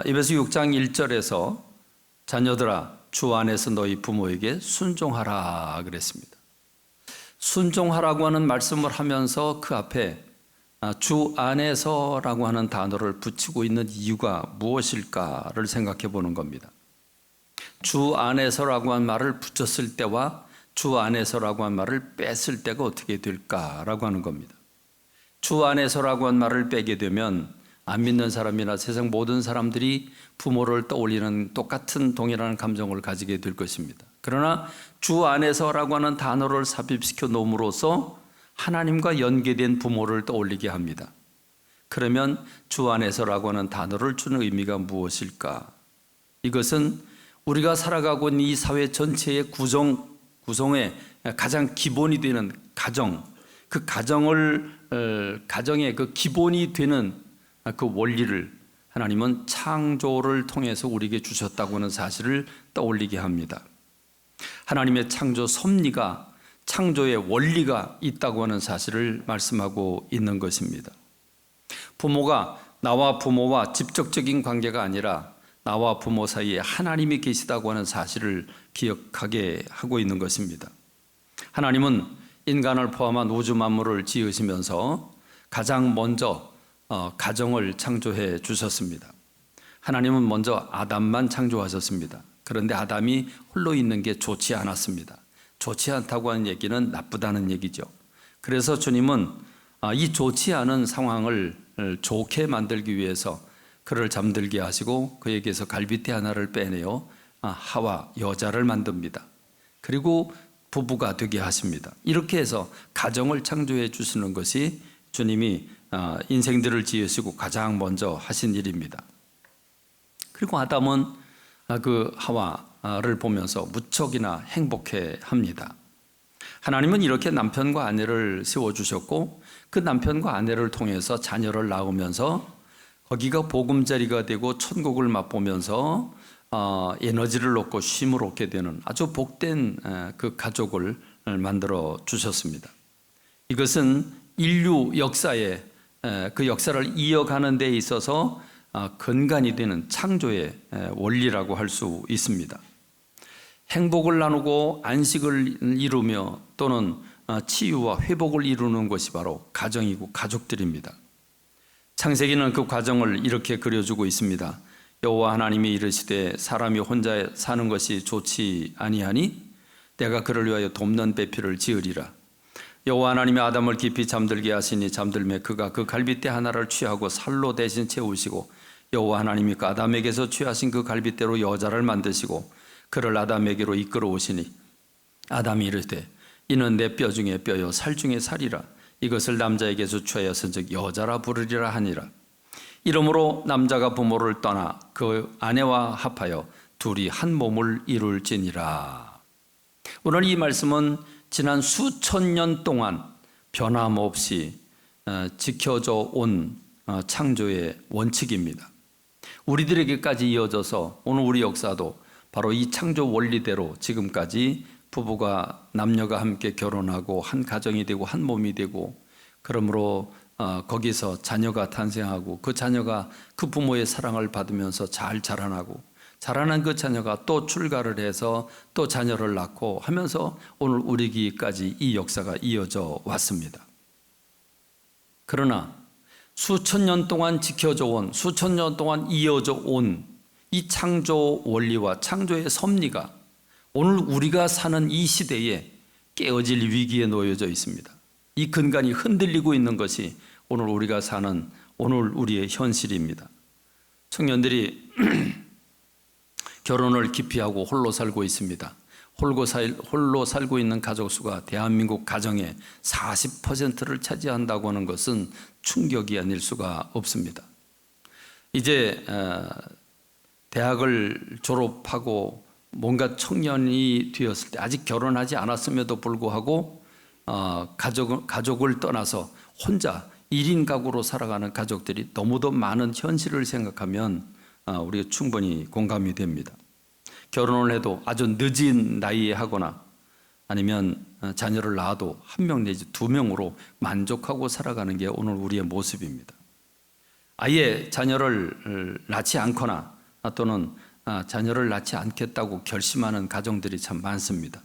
어, 에베소 6장 1절에서 자녀들아 주 안에서 너희 부모에게 순종하라 그랬습니다. 순종하라고 하는 말씀을 하면서 그 앞에 아, 주 안에서라고 하는 단어를 붙이고 있는 이유가 무엇일까를 생각해 보는 겁니다. 주 안에서라고 한 말을 붙였을 때와 주 안에서라고 한 말을 뺐을 때가 어떻게 될까라고 하는 겁니다. 주 안에서라고 한 말을 빼게 되면 안 믿는 사람이나 세상 모든 사람들이 부모를 떠올리는 똑같은 동일한 감정을 가지게 될 것입니다. 그러나 주 안에서라고 하는 단어를 삽입시켜 놓음으로써 하나님과 연계된 부모를 떠올리게 합니다. 그러면 주 안에서라고 하는 단어를 주는 의미가 무엇일까? 이것은 우리가 살아가고 있는 이 사회 전체의 구성 구성의 가장 기본이 되는 가정, 그 가정을 어, 가정의 그 기본이 되는 그 원리를 하나님은 창조를 통해서 우리에게 주셨다고 하는 사실을 떠올리게 합니다. 하나님의 창조 섭리가 창조의 원리가 있다고 하는 사실을 말씀하고 있는 것입니다. 부모가 나와 부모와 직접적인 관계가 아니라 나와 부모 사이에 하나님이 계시다고 하는 사실을 기억하게 하고 있는 것입니다. 하나님은 인간을 포함한 우주 만물을 지으시면서 가장 먼저 어, 가정을 창조해 주셨습니다. 하나님은 먼저 아담만 창조하셨습니다. 그런데 아담이 홀로 있는 게 좋지 않았습니다. 좋지 않다고 하는 얘기는 나쁘다는 얘기죠. 그래서 주님은 아, 이 좋지 않은 상황을 좋게 만들기 위해서 그를 잠들게 하시고 그에게서 갈비뼈 하나를 빼내어 아, 하와 여자를 만듭니다. 그리고 부부가 되게 하십니다. 이렇게 해서 가정을 창조해 주시는 것이 주님이 아, 인생들을 지으시고 가장 먼저 하신 일입니다. 그리고 아담은 그 하와를 보면서 무척이나 행복해 합니다. 하나님은 이렇게 남편과 아내를 세워주셨고 그 남편과 아내를 통해서 자녀를 낳으면서 거기가 보금자리가 되고 천국을 맛보면서 어, 에너지를 얻고 쉼을 얻게 되는 아주 복된 그 가족을 만들어 주셨습니다. 이것은 인류 역사에 그 역사를 이어가는 데 있어서 어, 근간이 되는 창조의 원리라고 할 수 있습니다. 행복을 나누고 안식을 이루며 또는 어, 치유와 회복을 이루는 것이 바로 가정이고 가족들입니다. 창세기는 그 과정을 이렇게 그려주고 있습니다. 여호와 하나님이 이르시되 사람이 혼자 사는 것이 좋지 아니하니 내가 그를 위하여 돕는 배필을 지으리라. 여호와 하나님이 아담을 깊이 잠들게 하시니 잠들매 그가 그 갈빗대 하나를 취하고 살로 대신 채우시고 여호와 하나님이 그 아담에게서 취하신 그 갈빗대로 여자를 만드시고 그를 아담에게로 이끌어 오시니 아담이 이르되 이는 내 뼈 중에 뼈요 살 중에 살이라. 이것을 남자에게서 취하여서즉 여자라 부르리라 하니라. 이러므로 남자가 부모를 떠나 그 아내와 합하여 둘이 한 몸을 이룰지니라. 오늘 이 말씀은 지난 수천 년 동안 변함없이 어, 지켜져 온 어, 창조의 원칙입니다. 우리들에게까지 이어져서 오늘 우리 역사도 바로 이 창조 원리대로 지금까지 부부가 남녀가 함께 결혼하고 한 가정이 되고 한 몸이 되고 그러므로 어, 거기서 자녀가 탄생하고 그 자녀가 그 부모의 사랑을 받으면서 잘 자라나고 자라난 그 자녀가 또 출가를 해서 또 자녀를 낳고 하면서 오늘 우리기까지 이 역사가 이어져 왔습니다. 그러나 수천 년 동안 지켜져 온, 수천 년 동안 이어져 온 이 창조 원리와 창조의 섭리가 오늘 우리가 사는 이 시대에 깨어질 위기에 놓여져 있습니다. 이 근간이 흔들리고 있는 것이 오늘 우리가 사는 오늘 우리의 현실입니다. 청년들이 결혼을 기피하고 홀로 살고 있습니다. 홀로 살고 있는 가족 수가 대한민국 가정의 40%를 차지한다고 하는 것은 충격이 아닐 수가 없습니다. 이제 어, 대학을 졸업하고 뭔가 청년이 되었을 때 아직 결혼하지 않았음에도 불구하고 어, 가족, 가족을 떠나서 혼자 1인 가구로 살아가는 가족들이 너무도 많은 현실을 생각하면 어, 우리가 충분히 공감이 됩니다. 결혼을 해도 아주 늦은 나이에 하거나 아니면 어, 자녀를 낳아도 한 명 내지 두 명으로 만족하고 살아가는 게 오늘 우리의 모습입니다. 아예 자녀를 어, 낳지 않거나 또는 아, 자녀를 낳지 않겠다고 결심하는 가정들이 참 많습니다.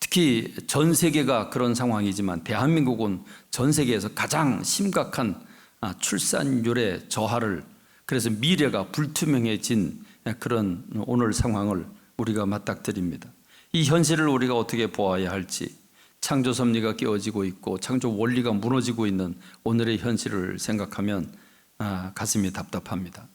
특히 전 세계가 그런 상황이지만 대한민국은 전 세계에서 가장 심각한 아, 출산율의 저하를 그래서 미래가 불투명해진 그런 오늘 상황을 우리가 맞닥뜨립니다. 이 현실을 우리가 어떻게 보아야 할지 창조 섭리가 깨어지고 있고 창조 원리가 무너지고 있는 오늘의 현실을 생각하면 아, 가슴이 답답합니다.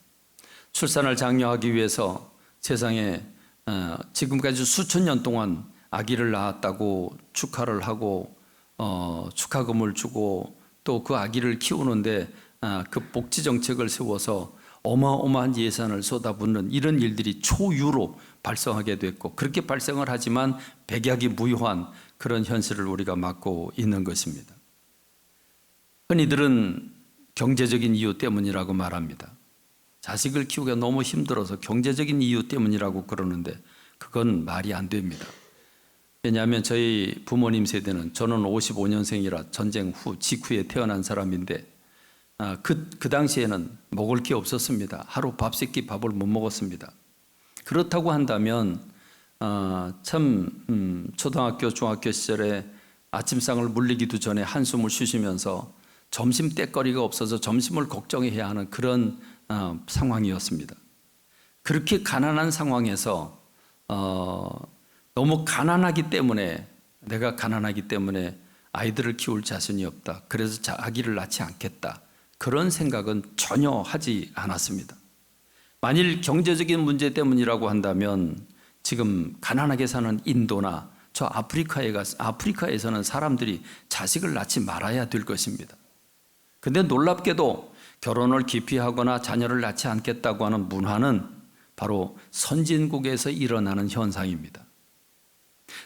출산을 장려하기 위해서 세상에 어, 지금까지 수천 년 동안 아기를 낳았다고 축하를 하고 어, 축하금을 주고 또 그 아기를 키우는데 아, 그 복지 정책을 세워서 어마어마한 예산을 쏟아붓는 이런 일들이 초유로 발생하게 됐고 그렇게 발생을 하지만 백약이 무효한 그런 현실을 우리가 맞고 있는 것입니다. 흔히들은 경제적인 이유 때문이라고 말합니다. 자식을 키우기가 너무 힘들어서 경제적인 이유 때문이라고 그러는데 그건 말이 안 됩니다. 왜냐하면 저희 부모님 세대는 저는 55년생이라 전쟁 후 직후에 태어난 사람인데 아, 그, 그 당시에는 먹을 게 없었습니다. 하루 밥 세끼 밥을 못 먹었습니다. 그렇다고 한다면 아, 참 음, 초등학교 중학교 시절에 아침상을 물리기도 전에 한숨을 쉬시면서 점심 때거리가 없어서 점심을 걱정해야 하는 그런 어, 상황이었습니다. 그렇게 가난한 상황에서 어, 너무 가난하기 때문에 내가 가난하기 때문에 아이들을 키울 자신이 없다. 그래서 아기를 낳지 않겠다. 그런 생각은 전혀 하지 않았습니다. 만일 경제적인 문제 때문이라고 한다면 지금 가난하게 사는 인도나 저 아프리카에 가 아프리카에서는 사람들이 자식을 낳지 말아야 될 것입니다. 근데 놀랍게도 결혼을 기피하거나 자녀를 낳지 않겠다고 하는 문화는 바로 선진국에서 일어나는 현상입니다.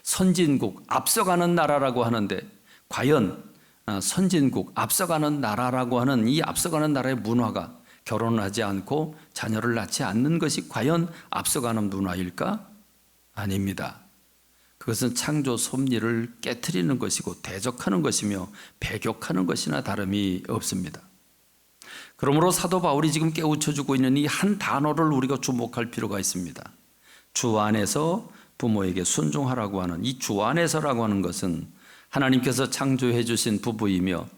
선진국, 앞서가는 나라라고 하는데 과연 아, 선진국, 앞서가는 나라라고 하는 이 앞서가는 나라의 문화가 결혼을 하지 않고 자녀를 낳지 않는 것이 과연 앞서가는 문화일까? 아닙니다. 그것은 창조 섭리를 깨뜨리는 것이고 대적하는 것이며 배격하는 것이나 다름이 없습니다. 그러므로 사도 바울이 지금 깨우쳐주고 있는 이 한 단어를 우리가 주목할 필요가 있습니다. 주 안에서 부모에게 순종하라고 하는 이 주 안에서라고 하는 것은 하나님께서 창조해 주신 부부이며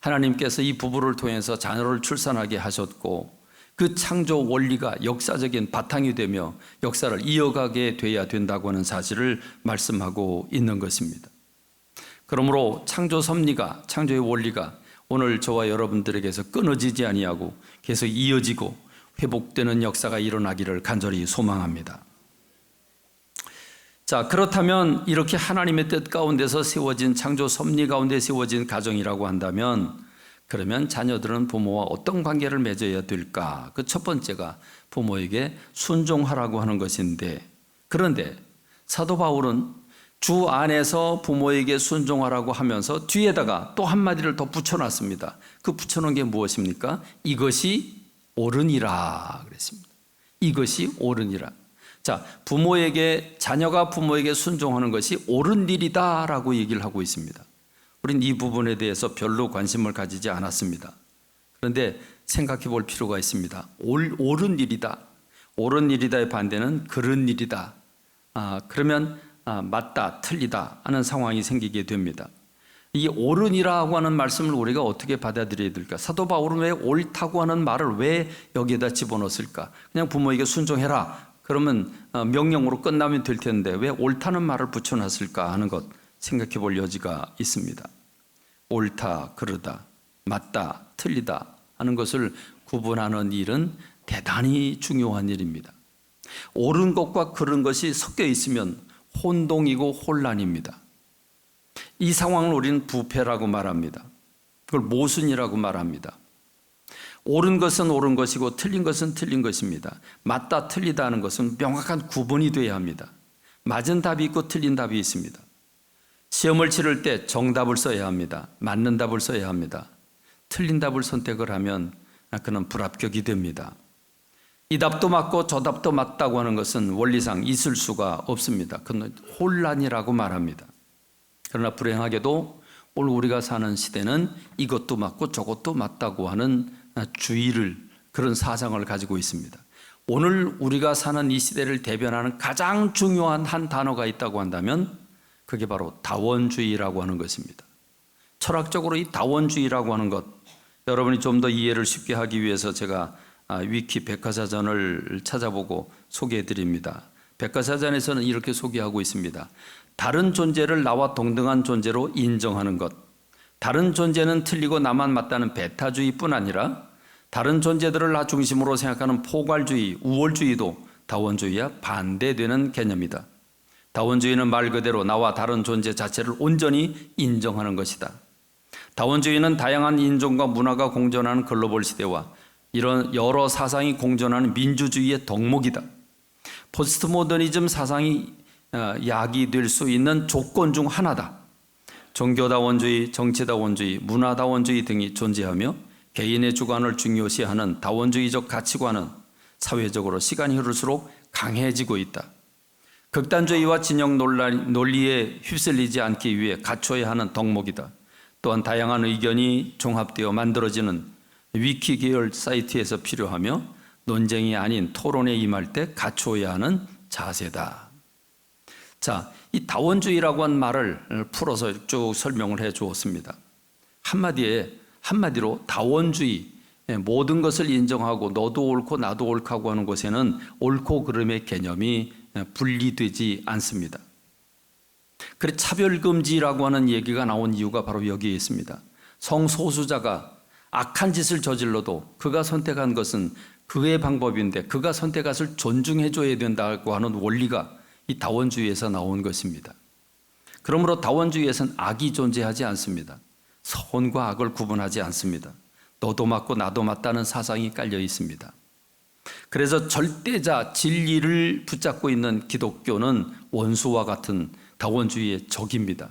하나님께서 이 부부를 통해서 자녀를 출산하게 하셨고 그 창조 원리가 역사적인 바탕이 되며 역사를 이어가게 돼야 된다고 하는 사실을 말씀하고 있는 것입니다. 그러므로 창조 섭리가 창조의 원리가 오늘 저와 여러분들에게서 끊어지지 아니하고 계속 이어지고 회복되는 역사가 일어나기를 간절히 소망합니다. 자, 그렇다면 이렇게 하나님의 뜻 가운데서 세워진 창조 섭리 가운데 세워진 가정이라고 한다면 그러면 자녀들은 부모와 어떤 관계를 맺어야 될까? 그 첫 번째가 부모에게 순종하라고 하는 것인데 그런데 사도 바울은 주 안에서 부모에게 순종하라고 하면서 뒤에다가 또 한마디를 더 붙여놨습니다. 그 붙여놓은 게 무엇입니까? 이것이 옳으니라 그랬습니다. 이것이 옳으니라. 자, 부모에게, 자녀가 부모에게 순종하는 것이 옳은 일이다라고 얘기를 하고 있습니다. 우린 이 부분에 대해서 별로 관심을 가지지 않았습니다. 그런데 생각해 볼 필요가 있습니다. 옳, 옳은 일이다. 옳은 일이다의 반대는 그런 일이다. 아, 그러면 아, 맞다, 틀리다 하는 상황이 생기게 됩니다. 이 옳은이라고 하는 말씀을 우리가 어떻게 받아들여야 될까? 사도 바울은 왜 옳다고 하는 말을 왜 여기에다 집어넣었을까? 그냥 부모에게 순종해라. 그러면 어, 명령으로 끝나면 될 텐데 왜 옳다는 말을 붙여놨을까 하는 것 생각해 볼 여지가 있습니다. 옳다, 그르다, 맞다, 틀리다 하는 것을 구분하는 일은 대단히 중요한 일입니다. 옳은 것과 그른 것이 섞여 있으면 혼동이고 혼란입니다. 이 상황을 우리는 부패라고 말합니다. 그걸 모순이라고 말합니다. 옳은 것은 옳은 것이고 틀린 것은 틀린 것입니다. 맞다, 틀리다 하는 것은 명확한 구분이 되어야 합니다. 맞은 답이 있고 틀린 답이 있습니다. 시험을 치를 때 정답을 써야 합니다. 맞는 답을 써야 합니다. 틀린 답을 선택을 하면 그는 불합격이 됩니다. 이 답도 맞고 저 답도 맞다고 하는 것은 원리상 있을 수가 없습니다. 그건 혼란이라고 말합니다. 그러나 불행하게도 오늘 우리가 사는 시대는 이것도 맞고 저것도 맞다고 하는 주의를 그런 사상을 가지고 있습니다. 오늘 우리가 사는 이 시대를 대변하는 가장 중요한 한 단어가 있다고 한다면 그게 바로 다원주의라고 하는 것입니다. 철학적으로 이 다원주의라고 하는 것 여러분이 좀 더 이해를 쉽게 하기 위해서 제가 아, 위키 백과사전을 찾아보고 소개해 드립니다. 백과사전에서는 이렇게 소개하고 있습니다. 다른 존재를 나와 동등한 존재로 인정하는 것. 다른 존재는 틀리고 나만 맞다는 베타주의뿐 아니라 다른 존재들을 나 중심으로 생각하는 포괄주의, 우월주의도 다원주의와 반대되는 개념이다. 다원주의는 말 그대로 나와 다른 존재 자체를 온전히 인정하는 것이다. 다원주의는 다양한 인종과 문화가 공존하는 글로벌 시대와 이런 여러 사상이 공존하는 민주주의의 덕목이다. 포스트 모더니즘 사상이 어, 약이 될 수 있는 조건 중 하나다. 종교다원주의, 정치다원주의, 문화다원주의 등이 존재하며 개인의 주관을 중요시하는 다원주의적 가치관은 사회적으로 시간이 흐를수록 강해지고 있다. 극단주의와 진영 논리에 휩쓸리지 않기 위해 갖춰야 하는 덕목이다. 또한 다양한 의견이 종합되어 만들어지는 위키 계열 사이트에서 필요하며 논쟁이 아닌 토론에 임할 때 갖춰야 하는 자세다. 자, 이 다원주의라고 한 말을 풀어서 쭉 설명을 해 주었습니다. 한마디에 한마디로 다원주의 예, 모든 것을 인정하고 너도 옳고 나도 옳고 하는 곳에는 옳고 그름의 개념이 예, 분리되지 않습니다. 그래 차별금지라고 하는 얘기가 나온 이유가 바로 여기에 있습니다. 성소수자가 악한 짓을 저질러도 그가 선택한 것은 그의 방법인데 그가 선택한 것을 존중해 줘야 된다고 하는 원리가 이 다원주의에서 나온 것입니다. 그러므로 다원주의에서는 악이 존재하지 않습니다. 선과 악을 구분하지 않습니다. 너도 맞고 나도 맞다는 사상이 깔려 있습니다. 그래서 절대자 진리를 붙잡고 있는 기독교는 원수와 같은 다원주의의 적입니다.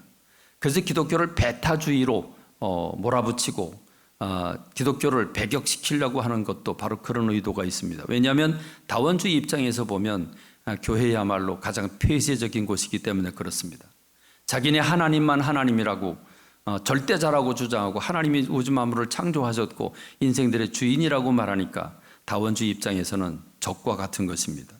그래서 기독교를 베타주의로 어, 몰아붙이고 어, 기독교를 배격시키려고 하는 것도 바로 그런 의도가 있습니다. 왜냐하면 다원주의 입장에서 보면 아, 교회야말로 가장 폐쇄적인 곳이기 때문에 그렇습니다. 자기네 하나님만 하나님이라고 어, 절대자라고 주장하고 하나님이 우주 만물을 창조하셨고 인생들의 주인이라고 말하니까 다원주의 입장에서는 적과 같은 것입니다.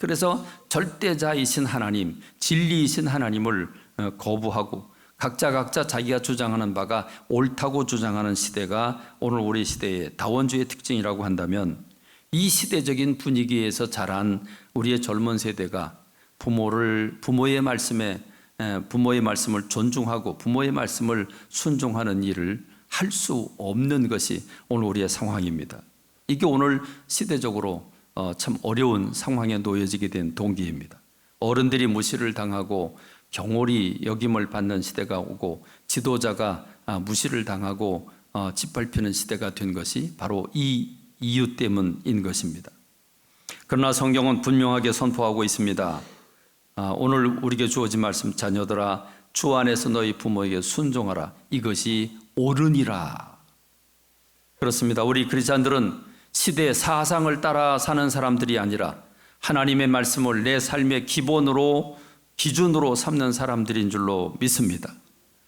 그래서 절대자이신 하나님, 진리이신 하나님을 어, 거부하고 각자 각자 자기가 주장하는 바가 옳다고 주장하는 시대가 오늘 우리 시대의 다원주의 특징이라고 한다면 이 시대적인 분위기에서 자란 우리의 젊은 세대가 부모를 부모의 말씀에 부모의 말씀을 존중하고 부모의 말씀을 순종하는 일을 할 수 없는 것이 오늘 우리의 상황입니다. 이게 오늘 시대적으로 어, 참 어려운 상황에 놓여지게 된 동기입니다. 어른들이 무시를 당하고 경홀히 여김을 받는 시대가 오고 지도자가 아, 무시를 당하고 어, 짓밟히는 시대가 된 것이 바로 이 이유 때문인 것입니다. 그러나 성경은 분명하게 선포하고 있습니다. 아, 오늘 우리에게 주어진 말씀 자녀들아 주 안에서 너희 부모에게 순종하라 이것이 옳으니라. 그렇습니다. 우리 크리스천들은 시대의 사상을 따라 사는 사람들이 아니라 하나님의 말씀을 내 삶의 기본으로 기준으로 삼는 사람들인 줄로 믿습니다.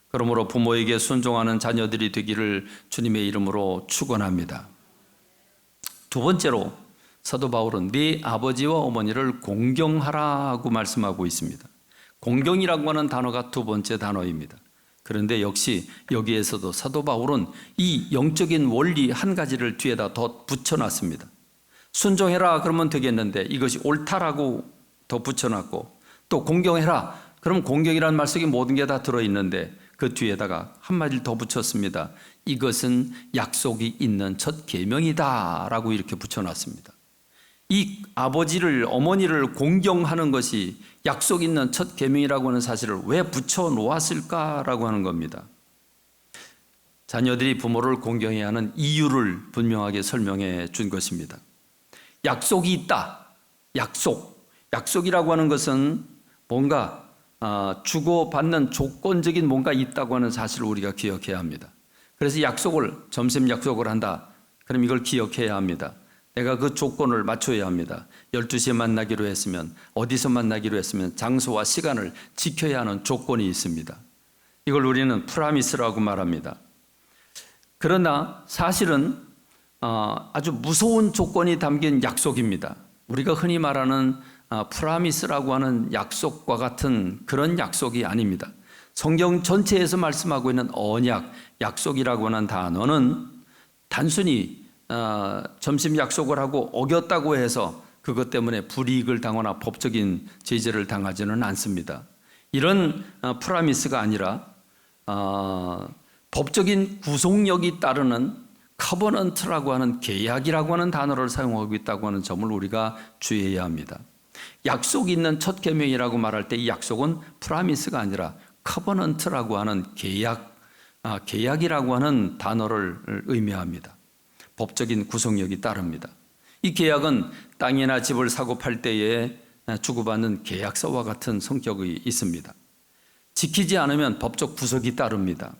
그러므로 부모에게 순종하는 자녀들이 되기를 주님의 이름으로 축원합니다. 두 번째로 사도 바울은 네 아버지와 어머니를 공경하라고 말씀하고 있습니다. 공경이라고 하는 단어가 두 번째 단어입니다. 그런데 역시 여기에서도 사도 바울은 이 영적인 원리 한 가지를 뒤에다 더 붙여놨습니다. 순종해라 그러면 되겠는데 이것이 옳다라고 더 붙여놨고 또 공경해라 그럼 공경이라는 말 속에 모든 게 다 들어있는데 그 뒤에다가 한마디를 더 붙였습니다. 이것은 약속이 있는 첫 계명이다라고 이렇게 붙여놨습니다. 이 아버지를 어머니를 공경하는 것이 약속 있는 첫 계명이라고 하는 사실을 왜 붙여 놓았을까라고 하는 겁니다. 자녀들이 부모를 공경해야 하는 이유를 분명하게 설명해 준 것입니다. 약속이 있다. 약속. 약속이라고 하는 것은 뭔가 어, 주고받는 조건적인 뭔가 있다고 하는 사실을 우리가 기억해야 합니다. 그래서 약속을 점심 약속을 한다. 그럼 이걸 기억해야 합니다. 내가 그 조건을 맞춰야 합니다. 12시에 만나기로 했으면 어디서 만나기로 했으면 장소와 시간을 지켜야 하는 조건이 있습니다. 이걸 우리는 프라미스라고 말합니다. 그러나 사실은 어, 아주 무서운 조건이 담긴 약속입니다. 우리가 흔히 말하는 어, 프라미스라고 하는 약속과 같은 그런 약속이 아닙니다. 성경 전체에서 말씀하고 있는 언약, 약속이라고 하는 단어는 단순히 어, 점심 약속을 하고 어겼다고 해서 그것 때문에 불이익을 당하거나 법적인 제재를 당하지는 않습니다. 이런 어, 프라미스가 아니라 어, 법적인 구속력이 따르는 커버넌트라고 하는 계약이라고 하는 단어를 사용하고 있다고 하는 점을 우리가 주의해야 합니다. 약속이 있는 첫 계명이라고 말할 때 이 약속은 프라미스가 아니라 커버넌트라고 하는 계약, 아, 계약이라고 하는 단어를 의미합니다. 법적인 구속력이 따릅니다. 이 계약은 땅이나 집을 사고 팔 때에 주고받는 계약서와 같은 성격이 있습니다. 지키지 않으면 법적 구속이 따릅니다.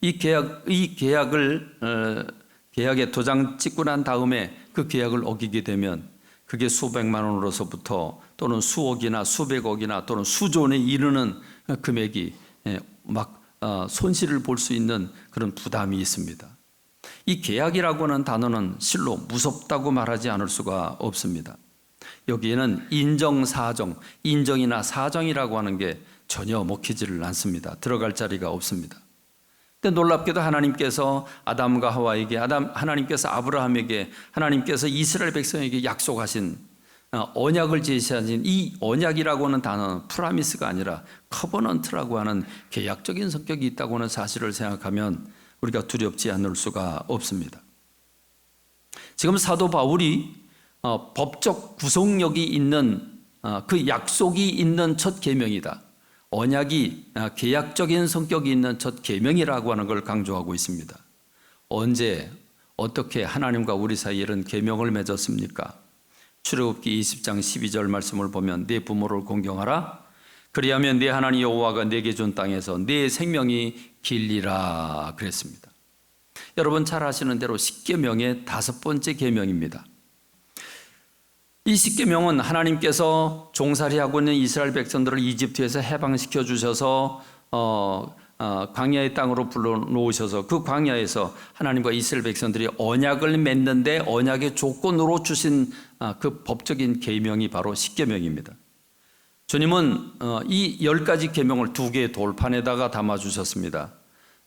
이 계약, 이 계약을 어, 계약에 도장 찍고 난 다음에 그 계약을 어기게 되면 그게 수백만 원으로서부터 또는 수억이나 수백억이나 또는 수조원에 이르는 금액이 예, 막 어, 손실을 볼 수 있는 그런 부담이 있습니다. 이 계약이라고 하는 단어는 실로 무섭다고 말하지 않을 수가 없습니다. 여기에는 인정, 사정, 인정이나 사정이라고 하는 게 전혀 먹히지를 않습니다. 들어갈 자리가 없습니다. 근데 놀랍게도 하나님께서 아담과 하와에게 아담 하나님께서 아브라함에게 하나님께서 이스라엘 백성에게 약속하신 어, 언약을 제시하신 이 언약이라고 하는 단어는 프라미스가 아니라 커버넌트라고 하는 계약적인 성격이 있다고 하는 사실을 생각하면 우리가 두렵지 않을 수가 없습니다. 지금 사도 바울이 어, 법적 구속력이 있는 어, 그 약속이 있는 첫 계명이다. 언약이 아, 계약적인 성격이 있는 첫 계명이라고 하는 걸 강조하고 있습니다. 언제 어떻게 하나님과 우리 사이에 이런 계명을 맺었습니까? 출애굽기 20장 12절 말씀을 보면 내 부모를 공경하라 그리하면 내 하나님 여호와가 내게 준 땅에서 내 생명이 길리라 그랬습니다. 여러분 잘 아시는 대로 십계명의 다섯 번째 계명입니다. 이 십계명은 하나님께서 종살이하고 있는 이스라엘 백성들을 이집트에서 해방시켜 주셔서 어, 어, 광야의 땅으로 불러놓으셔서 그 광야에서 하나님과 이스라엘 백성들이 언약을 맺는데 언약의 조건으로 주신 어, 그 법적인 계명이 바로 십계명입니다. 주님은 어, 이열 가지 계명을 두 개의 돌판에다가 담아 주셨습니다.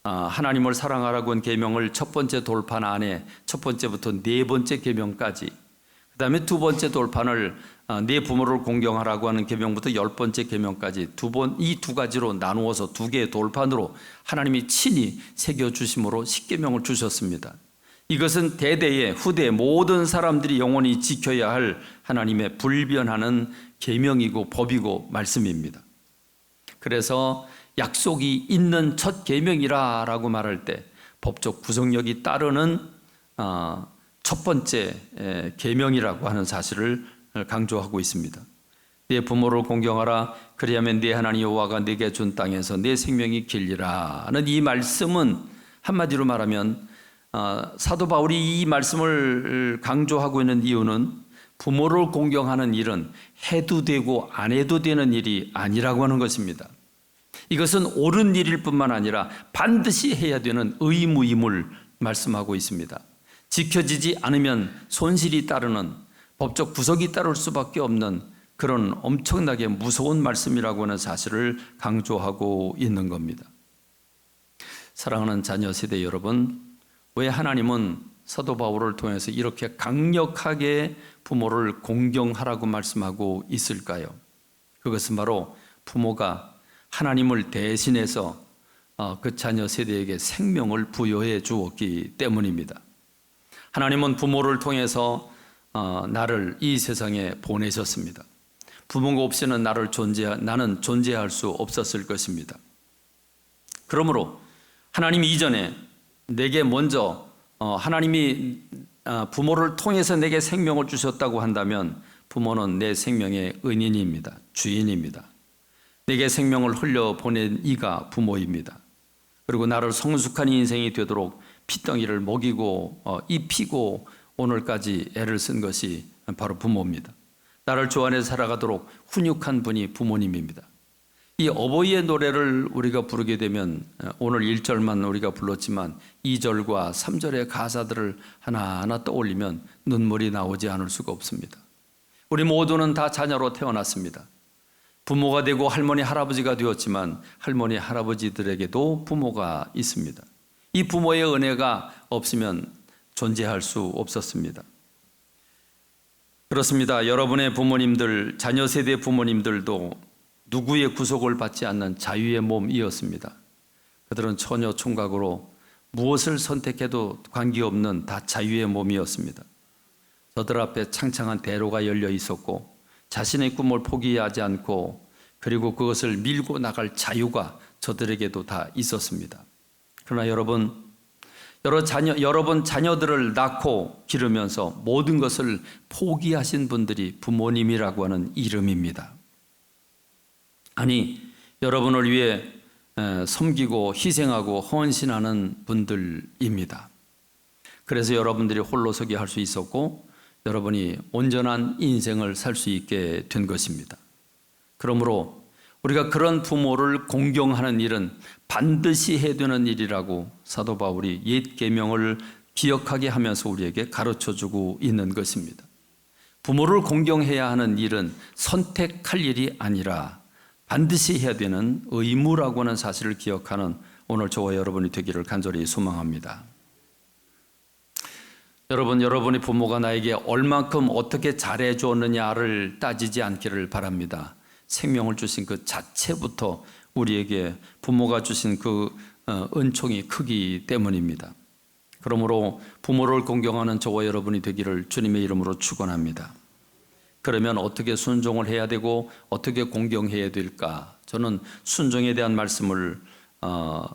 아, 하나님을 사랑하라고 한 계명을 첫 번째 돌판 안에 첫 번째부터 네 번째 계명까지 그다음에 두 번째 돌판을 어, 네 부모를 공경하라고 하는 계명부터 열 번째 계명까지 두 번 이 두 가지로 나누어서 두 개의 돌판으로 하나님이 친히 새겨 주심으로 십계명을 주셨습니다. 이것은 대대에 후대 모든 사람들이 영원히 지켜야 할 하나님의 불변하는 계명이고 법이고 말씀입니다. 그래서 약속이 있는 첫 계명이라라고 말할 때 법적 구속력이 따르는 어, 첫 번째 계명이라고 하는 사실을 강조하고 있습니다. 네 부모를 공경하라 그리하면 네 하나님 여호와가 네게 준 땅에서 네 생명이 길리라는 이 말씀은 한마디로 말하면 어, 사도 바울이 이 말씀을 강조하고 있는 이유는 부모를 공경하는 일은 해도 되고 안 해도 되는 일이 아니라고 하는 것입니다. 이것은 옳은 일일 뿐만 아니라 반드시 해야 되는 의무임을 말씀하고 있습니다. 지켜지지 않으면 손실이 따르는 법적 구속이 따를 수밖에 없는 그런 엄청나게 무서운 말씀이라고 하는 사실을 강조하고 있는 겁니다. 사랑하는 자녀 세대 여러분, 왜 하나님은 사도 바울을 통해서 이렇게 강력하게 부모를 공경하라고 말씀하고 있을까요? 그것은 바로 부모가 하나님을 대신해서 어, 그 자녀 세대에게 생명을 부여해 주었기 때문입니다. 하나님은 부모를 통해서 어, 나를 이 세상에 보내셨습니다. 부모가 없이는 나를 존재 나는 존재할 수 없었을 것입니다. 그러므로 하나님 이전에 내게 먼저 어, 하나님이 어, 부모를 통해서 내게 생명을 주셨다고 한다면 부모는 내 생명의 은인입니다. 주인입니다. 내게 생명을 흘려 보낸 이가 부모입니다. 그리고 나를 성숙한 인생이 되도록 피덩이를 먹이고 어, 입히고 오늘까지 애를 쓴 것이 바로 부모입니다. 나를 주 안에 살아가도록 훈육한 분이 부모님입니다. 이 어버이의 노래를 우리가 부르게 되면 어, 오늘 1절만 우리가 불렀지만 2절과 3절의 가사들을 하나하나 떠올리면 눈물이 나오지 않을 수가 없습니다. 우리 모두는 다 자녀로 태어났습니다. 부모가 되고 할머니 할아버지가 되었지만 할머니 할아버지들에게도 부모가 있습니다. 이 부모의 은혜가 없으면 존재할 수 없었습니다. 그렇습니다. 여러분의 부모님들, 자녀 세대 부모님들도 누구의 구속을 받지 않는 자유의 몸이었습니다. 그들은 처녀 총각으로 무엇을 선택해도 관계없는 다 자유의 몸이었습니다. 저들 앞에 창창한 대로가 열려 있었고 자신의 꿈을 포기하지 않고 그리고 그것을 밀고 나갈 자유가 저들에게도 다 있었습니다. 그러나 여러분 여러 자녀 여러분 자녀들을 낳고 기르면서 모든 것을 포기하신 분들이 부모님이라고 하는 이름입니다. 아니 여러분을 위해 에, 섬기고 희생하고 헌신하는 분들입니다. 그래서 여러분들이 홀로서기 할수 있었고 여러분이 온전한 인생을 살 수 있게 된 것입니다. 그러므로 우리가 그런 부모를 공경하는 일은 반드시 해야 되는 일이라고 사도 바울이 옛 계명을 기억하게 하면서 우리에게 가르쳐 주고 있는 것입니다. 부모를 공경해야 하는 일은 선택할 일이 아니라 반드시 해야 되는 의무라고 하는 사실을 기억하는 오늘 저와 여러분이 되기를 간절히 소망합니다. 여러분, 여러분의 부모가 나에게 얼만큼 어떻게 잘해 주었느냐를 따지지 않기를 바랍니다. 생명을 주신 그 자체부터 우리에게 부모가 주신 그 어, 은총이 크기 때문입니다. 그러므로 부모를 공경하는 저와 여러분이 되기를 주님의 이름으로 축원합니다. 그러면 어떻게 순종을 해야 되고 어떻게 공경해야 될까? 저는 순종에 대한 말씀을 어,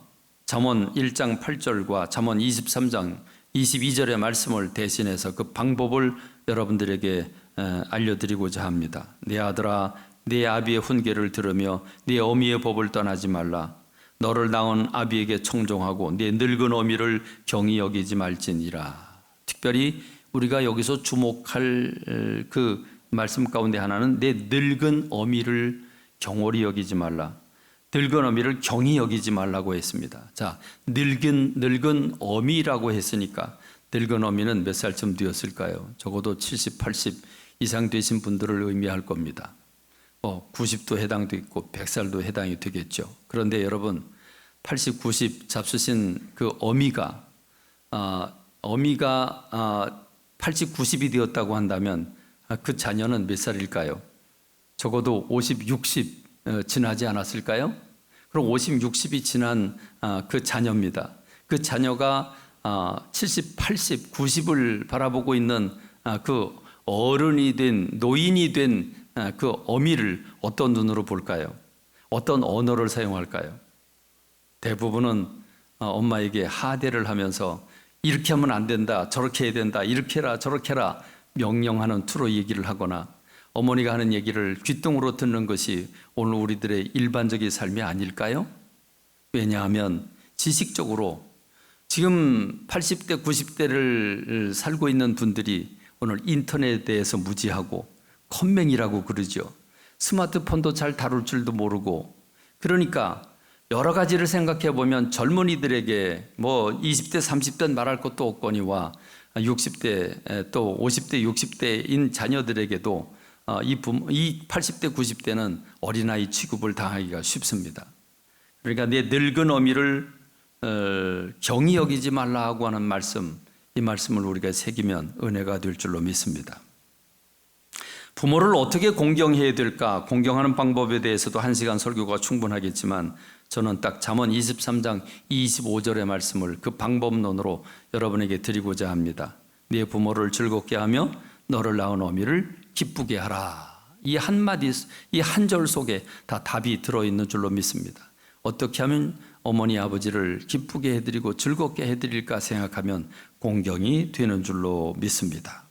잠언 1장 8절과 잠언 23장 22절의 말씀을 대신해서 그 방법을 여러분들에게 에, 알려드리고자 합니다. 내 아들아, 내 아비의 훈계를 들으며 내 어미의 법을 떠나지 말라. 너를 낳은 아비에게 청종하고 내 늙은 어미를 경히 여기지 말지니라. 특별히 우리가 여기서 주목할 에, 그 말씀 가운데 하나는 내 늙은 어미를 경홀히 여기지 말라. 늙은 어미를 경히 여기지 말라고 했습니다. 자, 늙은 늙은 어미라고 했으니까 늙은 어미는 몇 살쯤 되었을까요? 적어도 70, 80 이상 되신 분들을 의미할 겁니다. 뭐 90도 해당도 있고 100살도 해당이 되겠죠. 그런데 여러분 80, 90 잡수신 그 어미가 아, 어미가 아, 80, 90이 되었다고 한다면 아, 그 자녀는 몇 살일까요? 적어도 50, 60 어, 지나지 않았을까요? 그럼 50, 60이 지난 아, 그 자녀입니다. 그 자녀가 70, 80, 90을 바라보고 있는 아, 그 어른이 된 노인이 된 그 어미를 어떤 눈으로 볼까요? 어떤 언어를 사용할까요? 대부분은 어, 엄마에게 하대를 하면서 이렇게 하면 안 된다, 저렇게 해야 된다, 이렇게 해라, 저렇게 해라 명령하는 투로 얘기를 하거나 어머니가 하는 얘기를 귓등으로 듣는 것이 오늘 우리들의 일반적인 삶이 아닐까요? 왜냐하면 지식적으로 지금 80대, 90대를 살고 있는 분들이 오늘 인터넷에 대해서 무지하고 컴맹이라고 그러죠. 스마트폰도 잘 다룰 줄도 모르고 그러니까 여러 가지를 생각해 보면 젊은이들에게 뭐 20대, 30대 말할 것도 없거니와 60대 또 50대, 60대인 자녀들에게도 어, 이, 부모, 이 80대, 90대는 어린아이 취급을 당하기가 쉽습니다. 그러니까 내 늙은 어미를 어, 경히 여기지 말라고 하는 말씀, 이 말씀을 우리가 새기면 은혜가 될 줄로 믿습니다. 부모를 어떻게 공경해야 될까? 공경하는 방법에 대해서도 한 시간 설교가 충분하겠지만 저는 딱 잠언 23장 25절의 말씀을 그 방법론으로 여러분에게 드리고자 합니다. 네 부모를 즐겁게 하며 너를 낳은 어미를 기쁘게 하라. 이 한마디, 이 한 절 속에 다 답이 들어있는 줄로 믿습니다. 어떻게 하면 어머니 아버지를 기쁘게 해드리고 즐겁게 해드릴까 생각하면 공경이 되는 줄로 믿습니다.